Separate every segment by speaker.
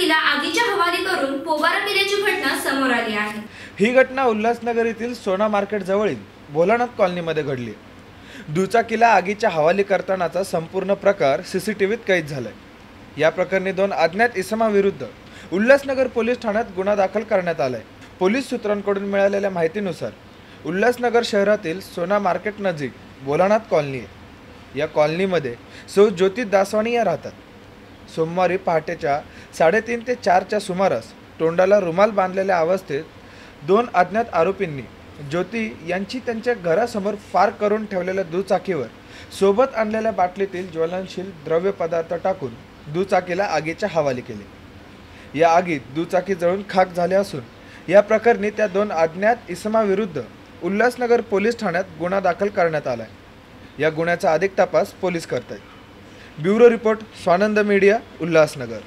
Speaker 1: एका आगीच्या हवाली करून पोबारा केल्याची घटना समोर आली आहे.
Speaker 2: ही घटना उल्हासनगर येथील सोना मार्केट जवळील भोलानाथ कॉलनीमध्ये घडली. दुचाकीला आगीच्या हवाली करतानाचा संपूर्ण प्रकार सीसीटीव्हीत कैद झालाय. या प्रकरणी दोन अज्ञात इसमाविरुद्ध उल्हासनगर पोलीस ठाण्यात गुन्हा दाखल करण्यात आलाय. पोलीस सूत्रांकडून मिळालेल्या माहितीनुसार उल्हासनगर शहरातील सोना मार्केट नजीक भोलानाथ कॉलनी आहे. या कॉलनीमध्ये सौ ज्योती दासवाणी या राहतात. सोमवारी पहाटेच्या साडेतीन ते चारच्या सुमारास तोंडाला रुमाल बांधलेल्या अवस्थेत दोन अज्ञात आरोपींनी ज्योती यांची त्यांच्या घरासमोर पार करून ठेवलेल्या दुचाकीवर सोबत आणलेल्या बाटलीतील ज्वलनशील द्रव्य पदार्थ टाकून दुचाकीला आगीच्या हवाली केले. या आगीत दुचाकी जळून खाक झाले असून या प्रकरणी त्या दोन अज्ञात इसमाविरुद्ध उल्हासनगर पोलीस ठाण्यात गुन्हा दाखल करण्यात आलाय. या गुन्ह्याचा अधिक तपास पोलीस करत आहेत bureau report Swanand media Ulhasnagar.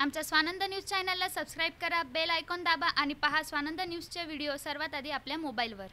Speaker 3: आमच्या स्वानंद न्यूज चॅनलला सबस्क्राईब करा बेल आयकॉन दाबा आणि पहा स्वानंद न्यूजचे व्हिडिओ सर्वात आधी आपल्या मोबाईलवर.